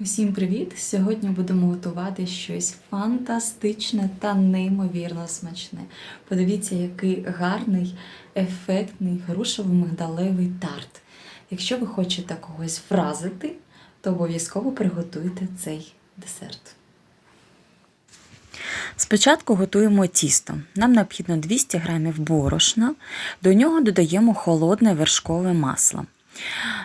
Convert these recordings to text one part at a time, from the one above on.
Усім привіт! Сьогодні будемо готувати щось фантастичне та неймовірно смачне. Подивіться, який гарний, ефектний грушово-мигдалевий тарт. Якщо ви хочете когось вразити, то обов'язково приготуйте цей десерт. Спочатку готуємо тісто. Нам необхідно 200 г борошна, до нього додаємо холодне вершкове масло.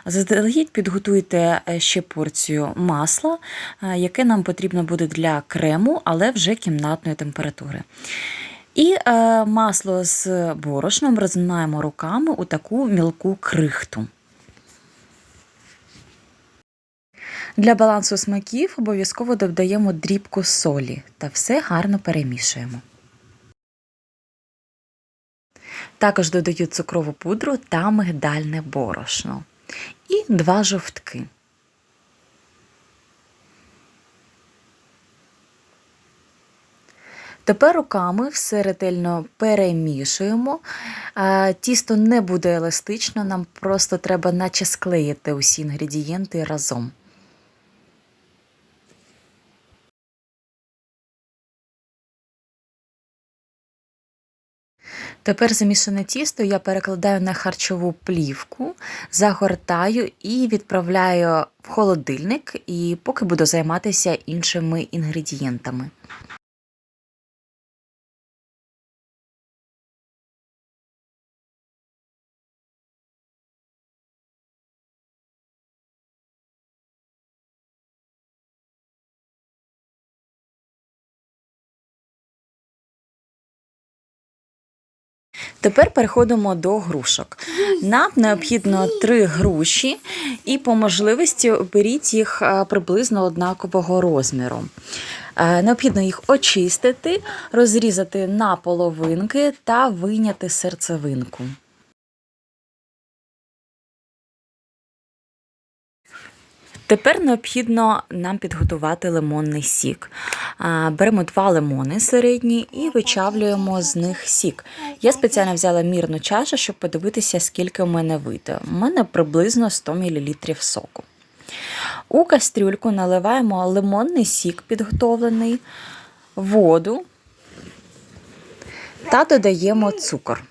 Заздалегідь підготуйте е, ще порцію масла, е, яке нам потрібно буде для крему, але вже кімнатної температури. І е, масло з борошном розминаємо руками у таку мілку крихту. Для балансу смаків обов'язково додаємо дрібку солі та все гарно перемішуємо. Також додаю цукрову пудру та мигдальне борошно. І два жовтки. Тепер руками все ретельно перемішуємо. Тісто не буде еластично, нам просто треба наче склеїти усі інгредієнти разом. Тепер замішане тісто я перекладаю на харчову плівку, загортаю і відправляю в холодильник, і поки буду займатися іншими інгредієнтами. Тепер переходимо до грушок. Нам необхідно три груші, і по можливості беріть їх е, приблизно однакового розміру. Е, необхідно їх очистити, розрізати на половинки та вийняти серцевинку. Тепер необхідно нам підготувати лимонний сік. Беремо два лимони середні і вичавлюємо з них сік. Я спеціально взяла мірну чашу, щоб подивитися, скільки у мене вийде. У мене приблизно 100 мл соку. У кастрюльку наливаємо лимонний сік підготовлений, воду та додаємо цукор.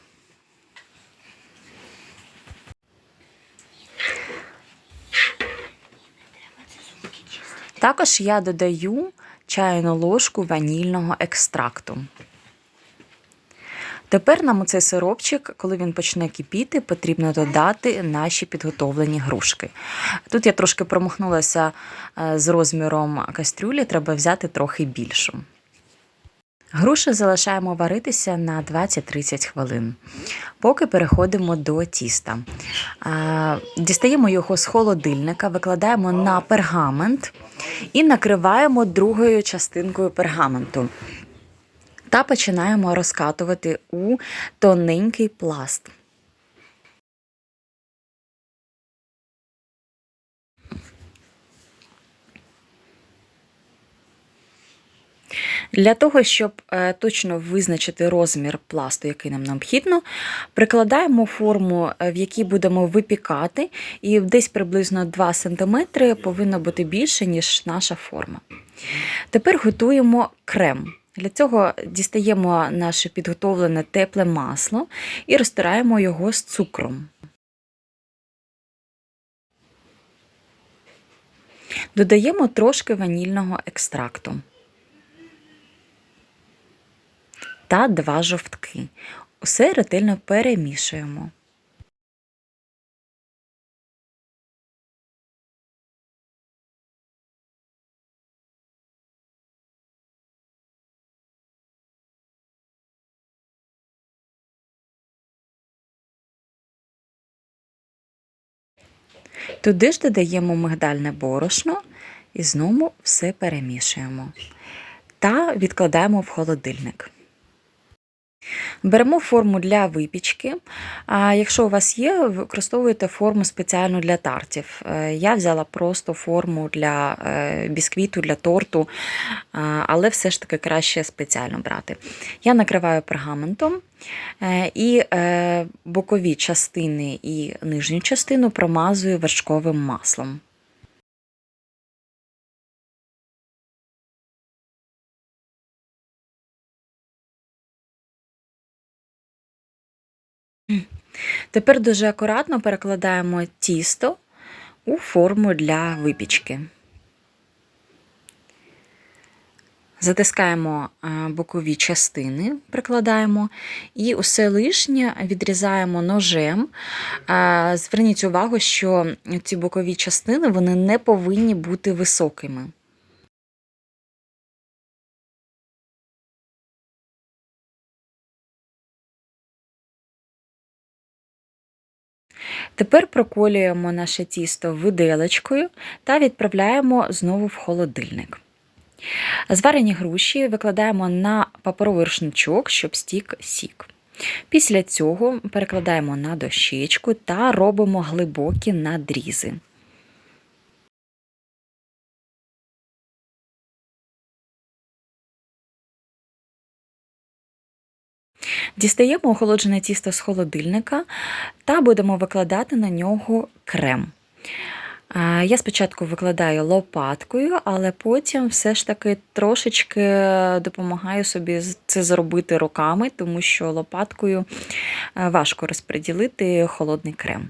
Також я додаю чайну ложку ванільного екстракту. Тепер нам у цей сиропчик, коли він почне кипіти, потрібно додати наші підготовлені грушки. Тут я трошки промахнулася е, з розміром кастрюлі, треба взяти трохи більшу. Груші залишаємо варитися на 20-30 хвилин, поки переходимо до тіста. Дістаємо його з холодильника, викладаємо на пергамент і накриваємо другою частинкою пергаменту. Та починаємо розкатувати у тоненький пласт. Для того, щоб е, точно визначити розмір пласту, який нам необхідно, прикладаємо форму, е, в якій будемо випікати, і десь приблизно 2 см повинно бути більше, ніж наша форма. Тепер готуємо крем. Для цього дістаємо наше підготовлене тепле масло і розтираємо його з цукром. Додаємо трошки ванільного екстракту. Та два жовтки. Усе ретельно перемішуємо. Туди ж додаємо мигдальне борошно і знову все перемішуємо та відкладаємо в холодильник. Беремо форму для випічки. А Якщо у вас є, використовуєте форму спеціальну для тартів. Е, я взяла просто форму для е, бісквіту, для торту, але все ж таки краще спеціально брати. Я накриваю пергаментом е, і бокові частини і нижню частину промазую вершковим маслом. Тепер дуже акуратно перекладаємо тісто у форму для випічки. Затискаємо е, бокові частини, прикладаємо, і усе лишнє відрізаємо ножем. Е, Зверніть увагу, що ці бокові частини вони не повинні бути високими. Тепер проколюємо наше тісто виделочкою та відправляємо знову в холодильник. Зварені груші викладаємо на паперовий рушничок, щоб стік сік. Після цього перекладаємо на дощечку та робимо глибокі надрізи. Дістаємо охолоджене тісто з холодильника та будемо викладати на нього крем. Я спочатку викладаю лопаткою, але потім все ж таки трошечки допомагаю собі це зробити руками, тому що лопаткою е, важко розподілити холодний крем.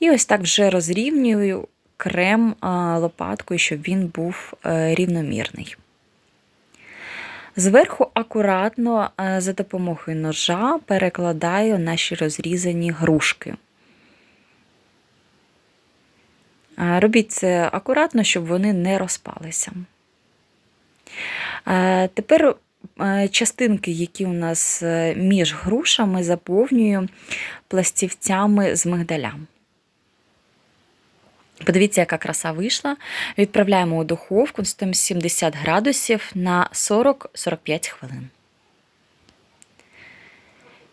І ось так вже розрівнюю крем лопаткою, щоб він був е, рівномірний. Зверху акуратно е, за допомогою ножа перекладаю наші розрізані грушки. Е, Робіть це акуратно, щоб вони не розпалися. Е, Тепер частинки, які у нас між грушами, заповнюю пластівцями з мигдаля. Подивіться, яка краса вийшла. Відправляємо у духовку 170 градусів на 40-45 хвилин.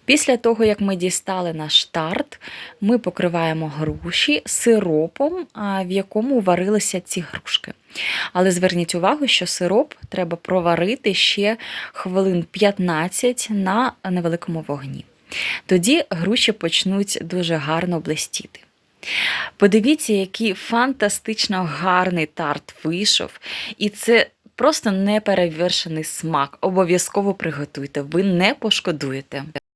Після того, як ми дістали наш тарт, ми покриваємо груші сиропом, в якому варилися ці грушки. Але зверніть увагу, що сироп треба проварити ще хвилин 15 на невеликому вогні. Тоді груші почнуть дуже гарно блистіти. Подивіться, який фантастично гарний тарт вийшов. І це просто неперевершений смак. Обов'язково приготуйте, ви не пошкодуєте.